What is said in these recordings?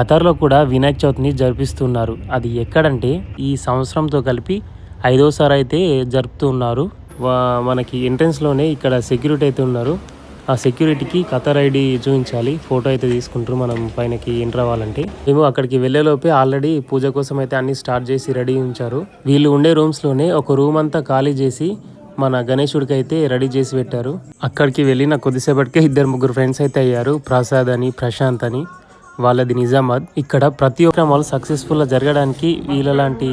ఖతార్లో కూడా వినాయక చవితిని జరిపిస్తున్నారు. అది ఎక్కడంటే ఈ సంవత్సరంతో కలిపి ఐదోసారి అయితే జరుపుతున్నారు. వా- మనకి ఎంట్రన్స్లోనే ఇక్కడ సెక్యూరిటీ అయితే ఉన్నారు. ఆ సెక్యూరిటీకి ఖతర్ ఐడి చూపించాలి. ఫోటో అయితే తీసుకుంటారు మనం పైనకి ఎంటర్ అవ్వాలంటే. మేము అక్కడికి వెళ్ళేలోపే ఆల్రెడీ పూజ కోసం అయితే అన్ని స్టార్ట్ చేసి రెడీ ఉంచారు. వీళ్ళు ఉండే రూమ్స్లోనే ఒక రూమ్ అంతా ఖాళీ చేసి మన గణేశుడికి అయితే రెడీ చేసి పెట్టారు. అక్కడికి వెళ్ళిన కొద్దిసేపటికే ఇద్దరు ముగ్గురు ఫ్రెండ్స్ అయితే అయ్యారు. ప్రసాద్ అని ప్రశాంత్ అని. వాళ్ళది నిజామాబాద్. ఇక్కడ ప్రతి ఒక్క వాళ్ళు సక్సెస్ఫుల్గా జరగడానికి వీళ్ళలాంటి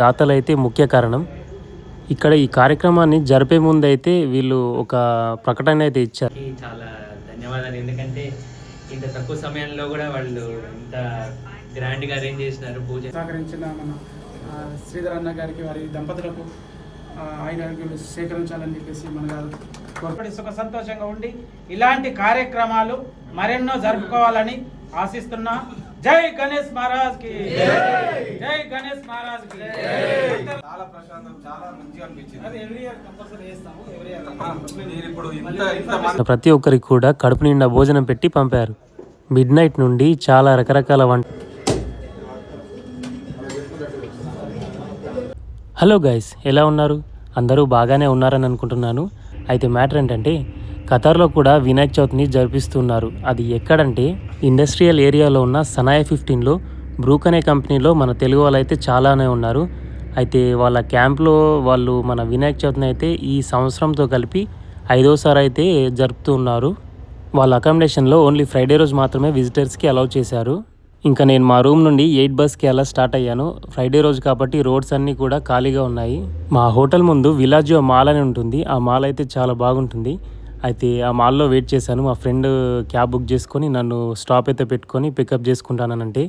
దాతలు అయితే ముఖ్య కారణం. ఇక్కడ ఈ కార్యక్రమాన్ని జరిపే ముందు అయితే వీళ్ళు ఒక ప్రకటన అయితే ఇచ్చారు. చాలా ధన్యవాదాలు. ఎందుకంటే ఇంత తక్కువ సమయంలో కూడా వాళ్ళు ఇంత గ్రాండ్గా అరేంజ్ చేసినారు పూజ సహకరించిన మన శ్రీధర్ అన్న గారికి వారి దంపతులకు ఆయన సేకరించాలని చెప్పేసి మన గారు కోరుపడి సుఖ సంతోషంగా ఉండి ఇలాంటి కార్యక్రమాలు మరెన్నో జరుపుకోవాలని ఆశిస్తున్నా. జై గణేష్ మహారాజ్కి జై గణేష్ మహారాజ్కి చాలా ప్రశాంతం చాలా మంచిగా అనిపించింది. అది ఎవ్రీ ఇయర్ కంపల్సరీ చేస్తాము ఎవ్రీ ఇయర్ నేను ఇప్పుడు ఇంత ఇంత మంది ప్రతి ఒక్కరికి కూడా కడుపు నిండా భోజనం పెట్టి పంపారు. మిడ్ నైట్ నుండి చాలా రకరకాల వంట హలో గైస్ ఎలా ఉన్నారు? అందరూ బాగానే ఉన్నారని అనుకుంటున్నాను. అయితే మ్యాటర్ ఏంటంటే ఖతార్లో కూడా వినాయక చవితిని జరిపిస్తున్నారు. అది ఎక్కడంటే ఇండస్ట్రియల్ ఏరియాలో ఉన్న సనాయ ఫిఫ్టీన్లో బ్రూక్ అనే కంపెనీలో మన తెలుగు వాళ్ళు అయితే చాలానే ఉన్నారు. అయితే వాళ్ళ క్యాంప్లో వాళ్ళు మన వినాయక చవితిని అయితే ఈ సంవత్సరంతో కలిపి ఐదోసారి అయితే జరుపుతున్నారు. వాళ్ళ అకామిడేషన్లో ఓన్లీ ఫ్రైడే రోజు మాత్రమే విజిటర్స్కి అలౌ చేశారు. ఇంకా నేను మా రూమ్ నుండి ఎయిట్ బస్కి అలా స్టార్ట్ అయ్యాను. ఫ్రైడే రోజు కాబట్టి రోడ్స్ అన్నీ కూడా ఖాళీగా ఉన్నాయి. మా హోటల్ ముందు విలాజో మాల్ అని ఉంటుంది. ఆ మాల్ అయితే చాలా బాగుంటుంది. అయితే ఆ మాల్లో వెయిట్ చేశాను. మా ఫ్రెండ్ క్యాబ్ బుక్ చేసుకొని నన్ను స్టాప్ అయితే పెట్టుకొని పికప్ చేసుకుంటానంటే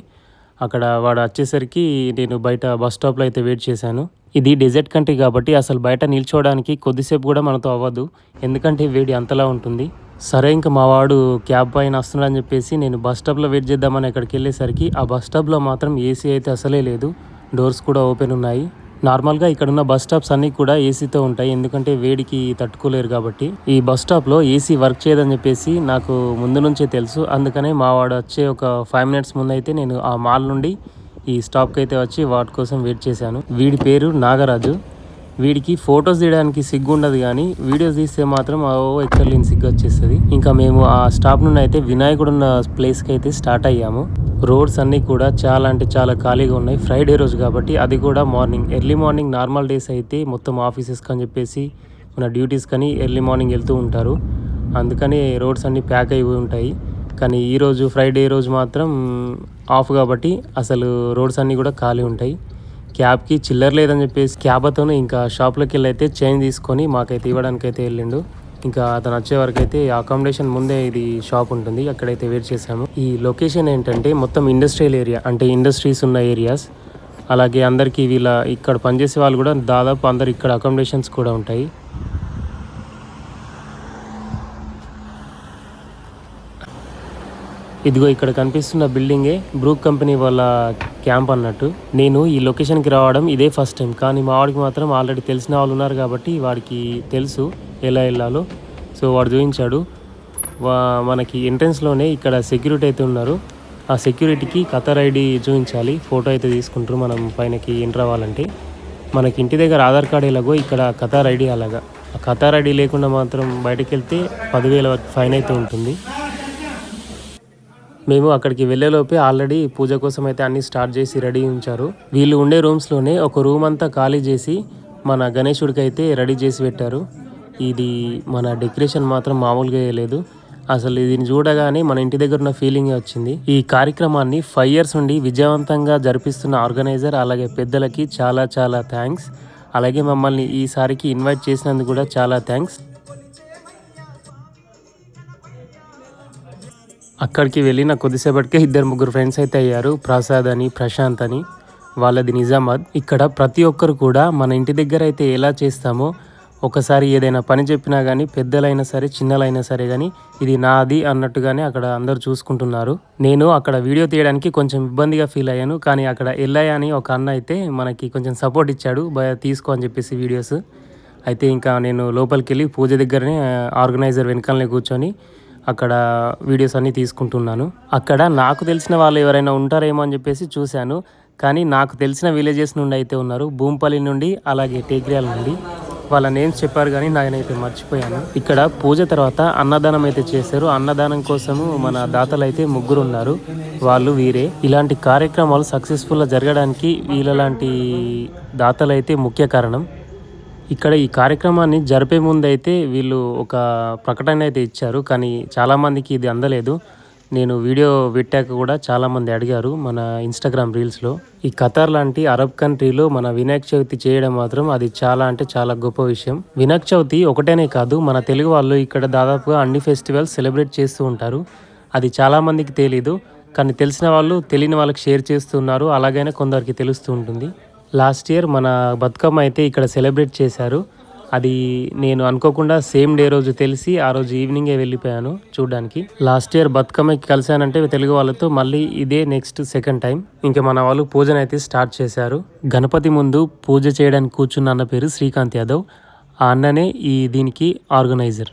అక్కడ వాడు వచ్చేసరికి నేను బయట బస్ స్టాప్లో అయితే వెయిట్ చేశాను. ఇది డెజర్ట్ కంట్రీ కాబట్టి అసలు బయట నిల్చోవడానికి కొద్దిసేపు కూడా మనతో అవ్వదు. ఎందుకంటే వేడి అంతలా ఉంటుంది. సరే ఇంకా మా వాడు క్యాబ్ పైన వస్తున్నాడని చెప్పేసి నేను బస్ స్టాప్లో వెయిట్ చేద్దామని అక్కడికి వెళ్ళేసరికి ఆ బస్ స్టాప్లో మాత్రం ఏసీ అయితే అసలే లేదు. డోర్స్ కూడా ఓపెన్ ఉన్నాయి. నార్మల్గా ఇక్కడ ఉన్న బస్ స్టాప్స్ అన్నీ కూడా ఏసీతో ఉంటాయి. ఎందుకంటే వేడికి తట్టుకోలేరు కాబట్టి. ఈ బస్ స్టాప్లో ఏసీ వర్క్ చేయదని చెప్పేసి నాకు ముందు నుంచే తెలుసు. అందుకనే మా వాడు వచ్చే ఒక ఫైవ్ మినిట్స్ ముందైతే నేను ఆ మాల్ నుండి ఈ స్టాప్కి అయితే వచ్చి వాటి కోసం వెయిట్ చేశాను. వీడి పేరు నాగరాజు. వీడికి ఫొటోస్ తీయడానికి సిగ్గు ఉండదు కానీ వీడియోస్ తీస్తే మాత్రం ఓ ఎక్కర్లేని సిగ్గు వచ్చేస్తుంది ఇంకా మేము ఆ స్టాప్ నుండి అయితే వినాయకుడు ఉన్న ప్లేస్కి అయితే స్టార్ట్ అయ్యాము. రోడ్స్ అన్నీ కూడా చాలా అంటే చాలా ఖాళీగా ఉన్నాయి. ఫ్రైడే రోజు కాబట్టి అది కూడా morning. Early morning normal days అయితే మొత్తం ఆఫీసెస్కి అని చెప్పేసి మన డ్యూటీస్ కానీ ఎర్లీ మార్నింగ్ వెళ్తూ ఉంటారు. అందుకని రోడ్స్ అన్నీ ప్యాక్ అయిపోయి ఉంటాయి. కానీ ఈరోజు ఫ్రైడే రోజు మాత్రం ఆఫ్ కాబట్టి అసలు రోడ్స్ అన్నీ కూడా ఖాళీ ఉంటాయి. క్యాబ్కి చిల్లర లేదని చెప్పేసి క్యాబ్ అతను ఇంకా షాప్లోకి వెళ్ళి అయితే చైన్ తీసుకొని మాకైతే ఇవ్వడానికి అయితే వెళ్ళిండు. ఇంకా అతను వచ్చే వరకు అయితే అకామిడేషన్ ముందే ఇది షాప్ ఉంటుంది. అక్కడైతే వెయిట్ చేసాము ఈ లొకేషన్ ఏంటంటే మొత్తం ఇండస్ట్రియల్ ఏరియా అంటే ఇండస్ట్రీస్ ఉన్న ఏరియాస్ అలాగే అందరికీ వీళ్ళ ఇక్కడ పనిచేసే వాళ్ళు కూడా దాదాపు అందరు ఇక్కడ అకామిడేషన్స్ కూడా ఉంటాయి. ఇదిగో ఇక్కడ కనిపిస్తున్న బిల్డింగే బ్రూక్ కంపెనీ వాళ్ళ క్యాంప్ అన్నట్టు. నేను ఈ లొకేషన్కి రావడం ఇదే ఫస్ట్ టైం. కానీ మా వాడికి మాత్రం ఆల్రెడీ తెలిసిన వాళ్ళు ఉన్నారు కాబట్టి వాడికి తెలుసు ఎలా వెళ్ళాలో. సో వాడు చూపించాడు. మనకి ఎంట్రన్స్లోనే ఇక్కడ సెక్యూరిటీ అయితే ఉన్నారు. ఆ సెక్యూరిటీకి ఖతర్ ఐడి చూపించాలి. ఫోటో అయితే తీసుకుంటారు మనం పైనకి ఎంటర్ అవ్వాలంటే. మనకి ఇంటి దగ్గర ఆధార్ కార్డ్ ఎలాగో ఇక్కడ ఖతార్ ఐడి అలాగా. ఆ ఖతార్ ఐడి లేకుండా మాత్రం బయటకు వెళ్తే పదివేల వరకు ఫైన్ అయితే ఉంటుంది. మేము అక్కడికి వెళ్ళేలోపే ఆల్రెడీ పూజ కోసం అయితే అన్ని స్టార్ట్ చేసి రెడీ ఉంచారు. వీళ్ళు ఉండే రూమ్స్లోనే ఒక రూమ్ అంతా ఖాళీ చేసి మన గణేశుడికి అయితే రెడీ చేసి పెట్టారు. ఇది మన డెకరేషన్ మాత్రం మామూలుగా లేదు. అసలు దీన్ని చూడగానే మన ఇంటి దగ్గర ఉన్న ఫీలింగ్ వచ్చింది. ఈ కార్యక్రమాన్ని ఫైవ్ ఇయర్స్ నుండి విజయవంతంగా జరిపిస్తున్న ఆర్గనైజర్ అలాగే పెద్దలకి చాలా చాలా థ్యాంక్స్. అలాగే మమ్మల్ని ఈసారికి ఇన్వైట్ చేసినందుకు కూడా చాలా థ్యాంక్స్. అక్కడికి వెళ్ళిన కొద్దిసేపటికే ఇద్దరు ముగ్గురు ఫ్రెండ్స్ అయితే అయ్యారు. ప్రసాద్ అని ప్రశాంత్ అని. వాళ్ళది నిజామాబాద్. ఇక్కడ ప్రతి ఒక్కరు కూడా మన ఇంటి దగ్గర అయితే ఎలా చేస్తామో ఒకసారి ఏదైనా పని చెప్పినా కానీ పెద్దలైనా సరే చిన్నలైనా సరే కానీ ఇది నాది అన్నట్టుగానే అక్కడ అందరూ చూసుకుంటున్నారు. నేను అక్కడ వీడియో తీయడానికి కొంచెం ఇబ్బందిగా ఫీల్ అయ్యాను. కానీ అక్కడ ఎల్లయ్య అని ఒక అన్న అయితే మనకి కొంచెం సపోర్ట్ ఇచ్చాడు. భయ తీసుకో అని చెప్పేసి వీడియోస్ అయితే ఇంకా నేను లోపలికి వెళ్ళి పూజ దగ్గరనే ఆర్గనైజర్ వెనకాలనే కూర్చొని అక్కడ వీడియోస్ అన్నీ తీసుకుంటున్నాను. అక్కడ నాకు తెలిసిన వాళ్ళు ఎవరైనా ఉంటారేమో అని చెప్పేసి చూశాను. కానీ నాకు తెలిసిన విలేజెస్ నుండి అయితే ఉన్నారు. భూంపల్లి నుండి అలాగే టేక్రియాల నుండి. వాళ్ళ నేమ్స్ చెప్పారు కానీ నేనైతే మర్చిపోయాను. ఇక్కడ పూజ తర్వాత అన్నదానం అయితే చేశారు. అన్నదానం కోసము మన దాతలు అయితే ముగ్గురు ఉన్నారు. వాళ్ళు వీరే. ఇలాంటి కార్యక్రమాలు సక్సెస్ఫుల్గా జరగడానికి వీళ్ళలాంటి దాతలు అయితే ముఖ్య కారణం. ఇక్కడ ఈ కార్యక్రమాన్ని జరిపే ముందు అయితే వీళ్ళు ఒక ప్రకటన అయితే ఇచ్చారు కానీ చాలామందికి ఇది అందలేదు. నేను వీడియో పెట్టాక కూడా చాలామంది అడిగారు మన ఇన్స్టాగ్రామ్ రీల్స్లో. ఈ ఖతార్ లాంటి అరబ్ కంట్రీలో మన వినాయక చవితి చేయడం మాత్రం అది చాలా అంటే చాలా గొప్ప విషయం. వినాయక చవితి ఒకటేనే కాదు మన తెలుగు వాళ్ళు ఇక్కడ దాదాపుగా అన్ని ఫెస్టివల్స్ సెలబ్రేట్ చేస్తూ ఉంటారు. అది చాలామందికి తెలీదు కానీ తెలిసిన వాళ్ళు తెలియని వాళ్ళకి షేర్ చేస్తున్నారు. అలాగైనా కొందరికి తెలుస్తూ ఉంటుంది. లాస్ట్ ఇయర్ మన బతుకమ్మ అయితే ఇక్కడ సెలబ్రేట్ చేశారు. అది నేను అనుకోకుండా సేమ్ డే రోజు తెలిసి ఆ రోజు ఈవినింగే వెళ్ళిపోయాను చూడడానికి. లాస్ట్ ఇయర్ బతుకమ్మకి కలిశానంటే తెలుగు వాళ్ళతో మళ్ళీ ఇదే నెక్స్ట్ సెకండ్ టైం. ఇంకా మన వాళ్ళు పూజను అయితే స్టార్ట్ చేశారు. గణపతి ముందు పూజ చేయడానికి కూర్చున్న అన్న పేరు శ్రీకాంత్ యాదవ్. ఆ అన్ననే ఈ దీనికి ఆర్గనైజర్.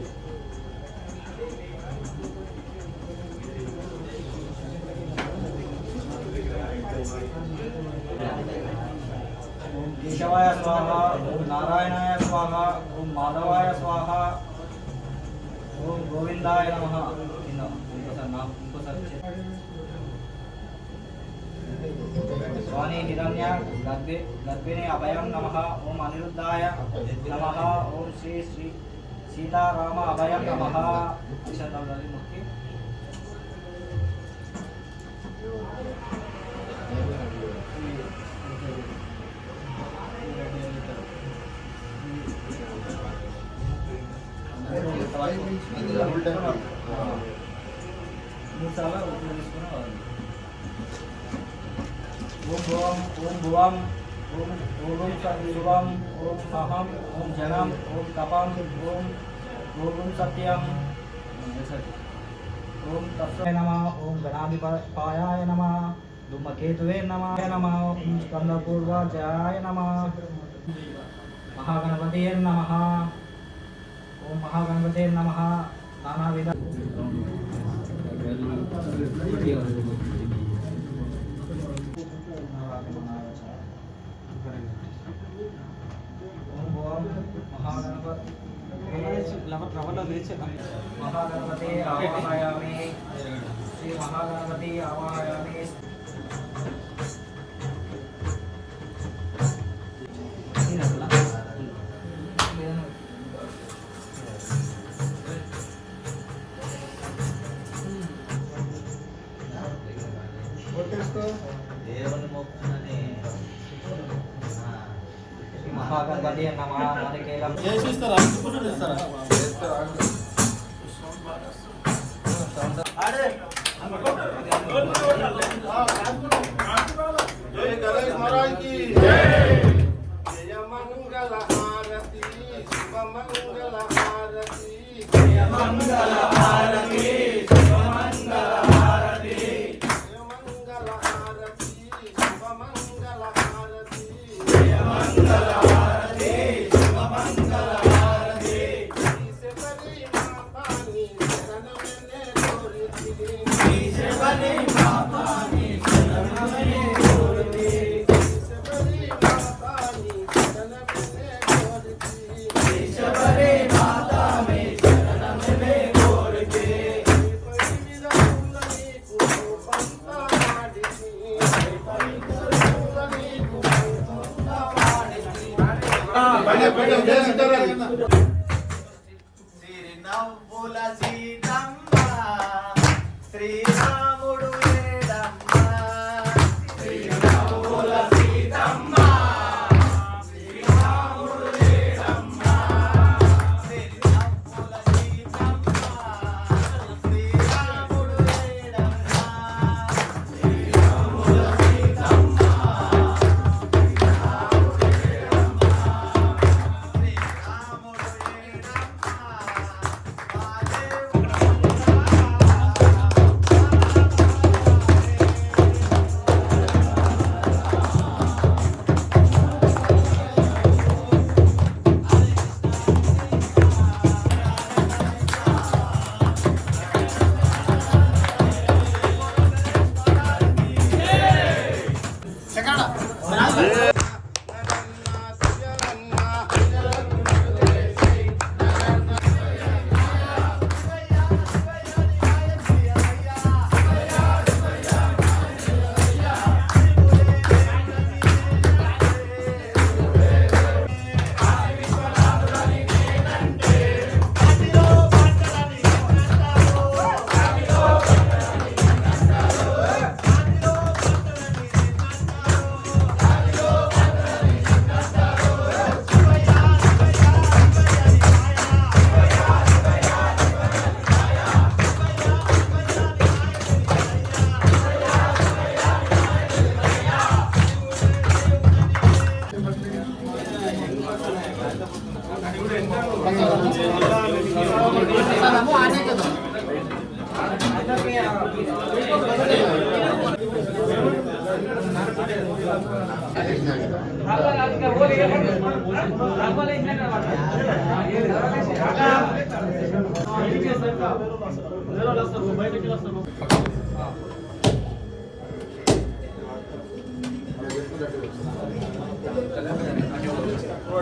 नारायणाय स्वाहा, ओम माधवाय स्वाहा, ओम गोविंदाय नमः। उनको नाम, उनको सर स्वामी हिरण्य लब्बे लब्बिने अभयं नमः, ओम अनिरुद्धाय नमः, ओम श्री श्री सीताराम अभयं नमः। अक्षरदारी मुक्ति ఓం భువం ఓం భువం ఓం ఓం శుభం ఓం అహం ఓం జనం ఓం తపం ఓం ఓం సత్యం ఓం తస్మై నమ ఓం గణాధిపాయాయ నమ ధూమకేతువే నమ నమ ఓం స్కందపూర్వాజాయ నమ మహాగణపతే నమ ఓం మహాగణపతే నమ నానావిధ ఓం ఓం మహాగణపతి మహాగణపతి ఆవాహయామి శ్రీ మహాగణపతి ఆవాహయామి జై గణేష్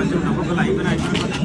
बने साहब जाऊ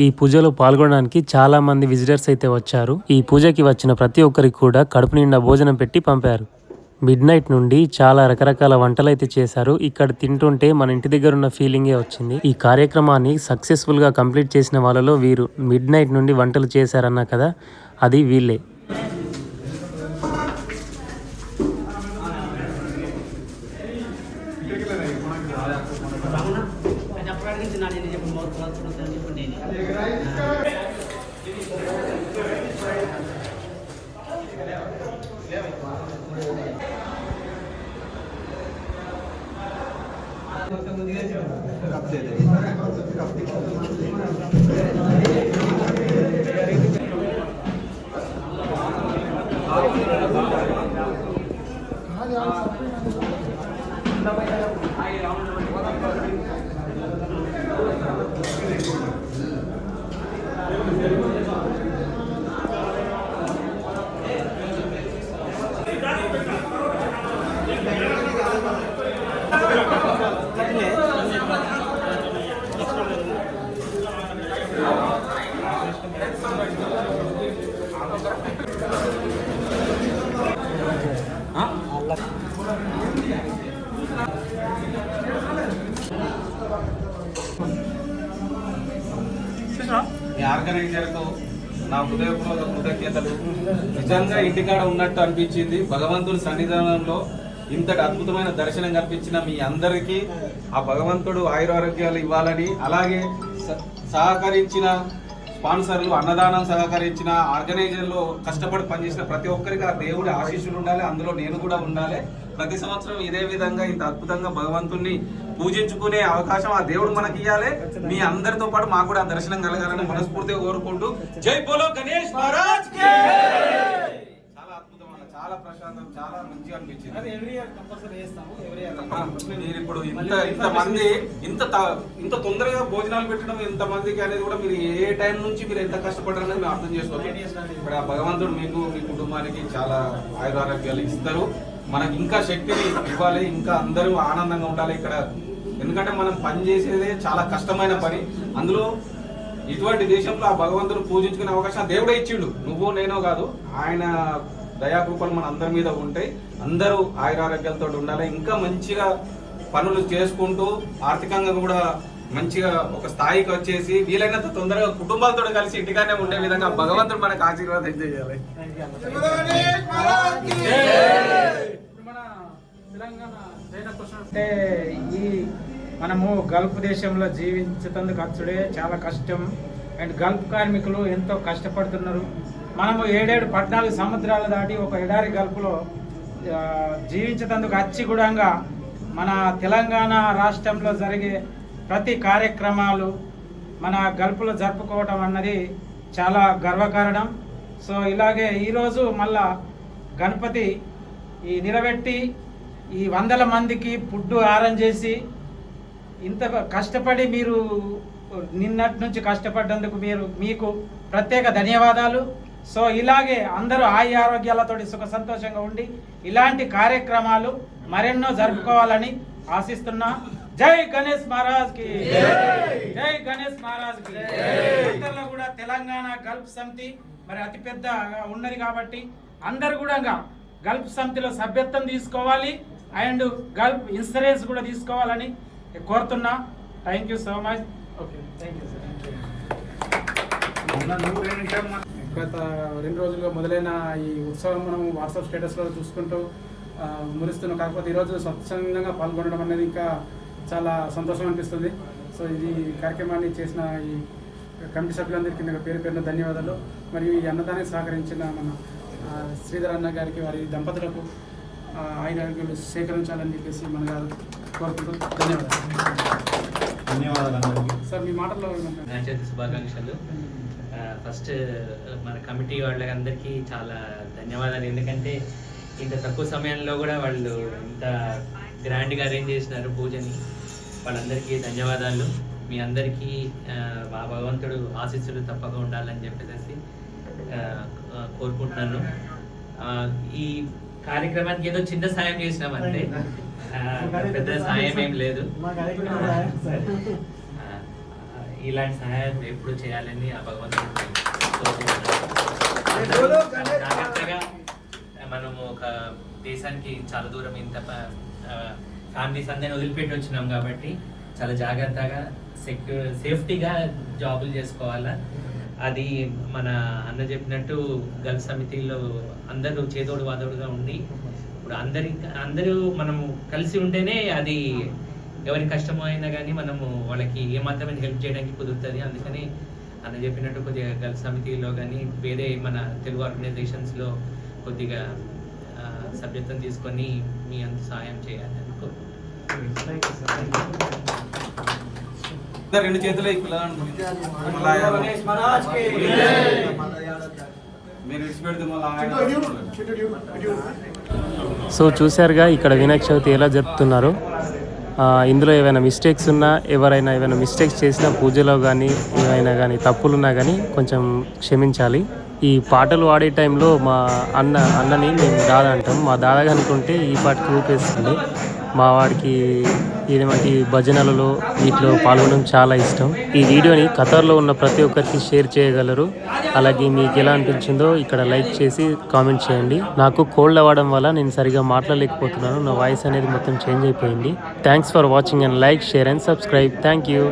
ఈ పూజలో పాల్గొనడానికి చాలా మంది విజిటర్స్ అయితే వచ్చారు. ఈ పూజకి వచ్చిన ప్రతి ఒక్కరికి కూడా కడుపు నిండా భోజనం పెట్టి పంపారు. మిడ్ నైట్ నుండి చాలా రకరకాల వంటలు అయితే చేశారు. ఇక్కడ తింటుంటే మన ఇంటి దగ్గర ఉన్న ఫీలింగే వచ్చింది. ఈ కార్యక్రమాన్ని సక్సెస్ఫుల్గా కంప్లీట్ చేసిన వాళ్ళలో వీరు మిడ్ నైట్ నుండి వంటలు చేశారన్నా కదా అది వీళ్ళే. మీ ఆర్గనైజర్కు నా హృదయపూర్వక కృతజ్ఞతలు. నిజంగా ఇంటికాడ ఉన్నట్టు అనిపించింది. భగవంతుడి సన్నిధానంలో ఇంతటి అద్భుతమైన దర్శనం కల్పించిన మీ అందరికీ ఆ భగవంతుడు ఆయురారోగ్యాలు ఇవ్వాలని అలాగే స- సహకరించిన స్పాన్సర్లు అన్నదానం సహకరించిన ఆర్గనైజర్లు కష్టపడి పనిచేసిన ప్రతి ఒక్కరికి ఆ దేవుడి ఆశీస్సులు ఉండాలి. అందులో నేను కూడా ఉండాలి. ప్రతి సంవత్సరం ఇదే విధంగా ఇంత అద్భుతంగా భగవంతుణ్ణి పూజించుకునే అవకాశం ఆ దేవుడు మనకి ఇవ్వాలి మీ అందరితో పాటు మాకు కూడా ఆ దర్శనం కలగాలని మనస్ఫూర్తిగా కోరుకుంటూ జై బోలో గణేష్ మహారాజ్ చాలా అద్భుతం అన్న చాలా ప్రశాంతం చాలా మంచిగా అనిపించింది. మీరు ఇప్పుడు ఇంత ఇంత మంది ఇంత ఇంత తొందరగా భోజనాలు పెట్టడం ఇంత మందికి అనేది కూడా మీరు ఏ టైం నుంచి మీరు ఎంత కష్టపడ్డారు అనేది మేము అర్థం చేసుకోవచ్చు ఇప్పుడు ఆ భగవంతుడు మీకు మీ కుటుంబానికి చాలా ఆయురారోగ్యాలు ఇస్తారు. మనకి ఇంకా శక్తిని ఇవ్వాలి ఇంకా అందరూ ఆనందంగా ఉండాలి ఇక్కడ. ఎందుకంటే మనం పని చేసేదే చాలా కష్టమైన పని. అందులో ఇటువంటి దేశంలో ఆ భగవంతుడు పూజించుకునే అవకాశం దేవుడే ఇచ్చిండు. నువ్వు నేనో కాదు ఆయన దయాకృపలు మన అందరి మీద ఉంటాయి. అందరూ ఆయురారోగ్యాలతో ఉండాలి. ఇంకా మంచిగా పనులు చేసుకుంటూ ఆర్థికంగా కూడా మంచిగా ఒక స్థాయికి వచ్చేసి వీలైనంత తొందరగా కుటుంబాలతో కలిసి ఇంటికానే ఉండే విధంగా భగవంతుడు మనకు ఆశీర్వాదం చేయాలి మన తెలంగాణ అంటే ఈ మనము గల్ఫ్ దేశంలో జీవించేందుకు అచ్చుడే చాలా కష్టం. అండ్ గల్ఫ్ కార్మికులు ఎంతో కష్టపడుతున్నారు. మనము ఏడేడు పద్నాలుగు సముద్రాలు దాటి ఒక ఎడారి గల్ఫ్లో జీవించేందుకు అచ్చి కూడా మన తెలంగాణ రాష్ట్రంలో జరిగే ప్రతి కార్యక్రమాలు మన గల్ఫ్లో జరుపుకోవటం అన్నది చాలా గర్వకారణం. సో ఇలాగే ఈరోజు మళ్ళా గణపతి ఈ నిలబెట్టి ఈ వందల మందికి ఫుడ్ ఆరం చేసి ఇంత కష్టపడి మీరు నిన్నటి నుంచి కష్టపడ్డందుకు మీరు మీకు ప్రత్యేక ధన్యవాదాలు. సో ఇలాగే అందరూ ఆయ ఆరోగ్యాలతోటి సుఖ సంతోషంగా ఉండి ఇలాంటి కార్యక్రమాలు మరెన్నో జరుపుకోవాలని ఆశిస్తున్నా. జై గణేష్ మహారాజ్కి. జై. గణేష్ మహారాజ్కి. ఇతరులు కూడా తెలంగాణ గల్ఫ్ సమితి మరి అతిపెద్ద ఉన్నది కాబట్టి అందరు కూడా గల్ఫ్ సమితిలో సభ్యత్వం తీసుకోవాలి అండ్ గల్ఫ్ ఇన్సూరెన్స్ కూడా తీసుకోవాలని కోరుతున్నా. Thank you so much okay thank you గత రెండు రోజులుగా మొదలైన ఈ ఉత్సవం మనం వాట్సాప్ స్టేటస్లో చూసుకుంటూ మురుస్తున్నాం కాకపోతే ఈరోజు స్వచ్ఛందంగా పాల్గొనడం అనేది ఇంకా చాలా సంతోషం అనిపిస్తుంది. సో ఇది కార్యక్రమాన్ని చేసిన ఈ కమిటీ సభ్యులందరికీ నాకు పేరు పేరున ధన్యవాదాలు. మరియు ఈ అన్నదానికి సహకరించిన మన శ్రీధర్ అన్న గారికి వారి దంపతులకు ఆ, ఆయన సేకరించాలని చెప్పేసి మన గారు కోరుకుంటూ ధన్యవాదాలు. ధన్యవాదాలు సార్ మీ మాటల్లో చతుర్థి శుభాకాంక్షలు. ఫస్ట్ మన కమిటీ వాళ్ళకందరికీ చాలా ధన్యవాదాలు. ఎందుకంటే ఇంత తక్కువ సమయంలో కూడా వాళ్ళు ఇంత గ్రాండ్గా అరేంజ్ చేసినారు పూజని. వాళ్ళందరికీ ధన్యవాదాలు. మీ అందరికీ మా భగవంతుడు ఆశీస్సులు తప్పక ఉండాలని చెప్పేసి కోరుకుంటున్నాను. ఈ కార్యక్రమానికి ఏదో చిన్న సాయం చేసినామంటే పెద్ద సాయం ఏం లేదు. ఇలాంటి సహాయం ఎప్పుడు చేయాలని ఆ భగవంతుడు. జాగ్రత్తగా మనము ఒక దేశానికి చాలా దూరం ఇంత ఫ్యామిలీస్ అందరిని వదిలిపెట్టి వచ్చినాం కాబట్టి చాలా జాగ్రత్తగా సెక్యూర్ సేఫ్టీగా జాబులు చేసుకోవాలా. అది మన అన్న చెప్పినట్టు గల్ఫ్ సమితిలో అందరూ చేదోడు వాదోడుగా ఉండి ఇప్పుడు అందరి అందరూ మనము కలిసి ఉంటేనే అది ఎవరి కష్టం అయినా కానీ మనము వాళ్ళకి ఏమాత్రమే హెల్ప్ చేయడానికి కుదురుతుంది. అందుకని అన్న చెప్పినట్టు కొద్దిగా గల్ఫ్ సమితిలో కానీ వేరే మన తెలుగు ఆర్గనైజేషన్స్లో కొద్దిగా సభ్యత్వం తీసుకొని మీ అంత సహాయం చేయాలని ఇద్దరు రెండు చేతులు సో చూశారుగా ఇక్కడ వినాయక చవితి ఎలా జరుపుతున్నారు? ఇందులో ఏవైనా మిస్టేక్స్ ఉన్నా ఎవరైనా ఏమైనా మిస్టేక్స్ చేసినా పూజలో కానీ ఏమైనా కానీ తప్పులున్నా కానీ కొంచెం క్షమించాలి. ఈ పాటలు పాడే టైంలో మా అన్న అన్నని మేము దాదా అంటాం. మా దాదా అనుకుంటే ఈ పాటకి ఊపేస్తుంది. మా వాడికి ఇటువంటి భజనలలో వీటిలో పాల్గొనడం చాలా ఇష్టం. ఈ వీడియోని ఖతర్లో ఉన్న ప్రతి ఒక్కరికి షేర్ చేయగలరు. అలాగే మీకు ఎలా అనిపించిందో ఇక్కడ లైక్ చేసి కామెంట్ చేయండి. నాకు కోల్డ్ అవ్వడం వల్ల నేను సరిగా మాట్లాడలేకపోతున్నాను. నా వాయిస్ అనేది మొత్తం చేంజ్ అయిపోయింది. Thanks for watching and like share and subscribe thank you